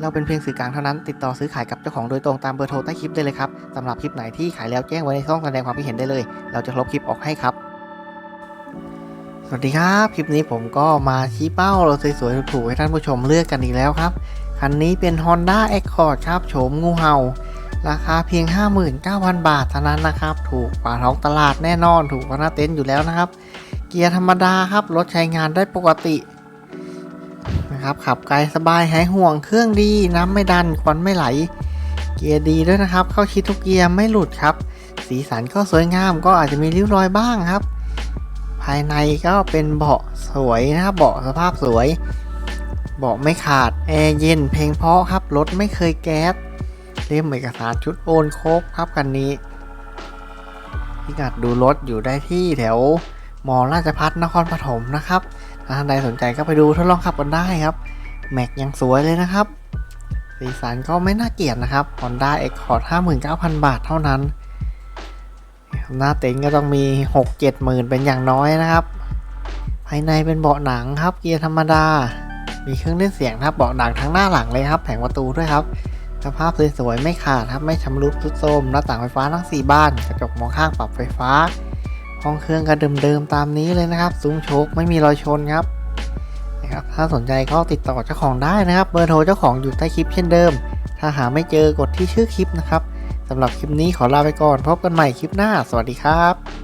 เราเป็นเพียงสื่อกลางเท่านั้น ติดต่อซื้อขายกับเจ้าของโดยตรงตามเบอร์โทรใต้คลิปได้เลยครับสำหรับคลิปไหนที่ขายแล้วแจ้งไว้ในช่องแสดงความคิดเห็นได้เลย เราจะลบคลิปออกให้ครับ สวัสดีครับ คลิปนี้ผมก็มาชี้เป้าเราสวยๆถูกๆให้ท่านผู้ชมเลือกกันอีกแล้วครับ คันนี้เป็น Honda Accord ครับโฉมงูเห่า ราคาเพียง 59,000 บาทเท่านั้นนะครับ ถูกกว่าท้องตลาดแน่นอน ถูกกว่าหน้าเต็นท์อยู่แล้วนะครับ เกียร์ธรรมดาครับ รถใช้งานได้ปกติ นะครับขับไกลสบายหายห่วงเครื่องดีน้ำไม่ดันควันไม่ไหล เกียร์ดีด้วยนะครับ เข้าชิดทุกเกียร์ไม่หลุดครับ สีสันก็สวยงามก็อาจจะมีริ้วรอยบ้างครับ ภายในก็เป็นเบาะสวยนะครับเบาะสภาพสวย เบาะไม่ขาดแอร์เย็นเพลงเพาะครับรถไม่เคยแก๊สเล่มเอกสารชุดโอนครบครับคันนี้พิกัดดูรถอยู่ได้ที่แถว มอราชพัฒนครปฐมนะครับถ้าท่านใดสนใจก็ไปดูทดลองขับกันได้ครับแม็กยังสวยเลยนะครับสีสันก็ไม่น่าเกลียดนะครับ Honda Accord 59,000 บาทเท่านั้น หน้าเต็นท์ก็ต้องมี 6-7หมื่นเป็นอย่างน้อยนะครับ ภายในเป็นเบาะหนังครับ เกียร์ธรรมดา มีเครื่องเล่นเสียงครับเบาะหนังทั้งหน้าหลังเลยครับ แผงประตูด้วยครับ สภาพสวยๆไม่ขาดครับ ไม่ชำรุดทรุดโทรมหน้าต่างไฟฟ้าทั้ง 4 บ้าน กระจกมองข้างปรับไฟฟ้า ห้องเครื่องก็เดิมๆตามนี้เลยนะครับซุ้มโชคไม่มีรอยชนครับนะครับถ้าสนใจก็ติดต่อเจ้าของได้นะครับ เบอร์โทรเจ้าของอยู่ใต้คลิปเช่นเดิม ถ้าหาไม่เจอกดที่ชื่อคลิปนะครับสำหรับคลิปนี้ขอลาไปก่อน พบกันใหม่คลิปหน้า สวัสดีครับ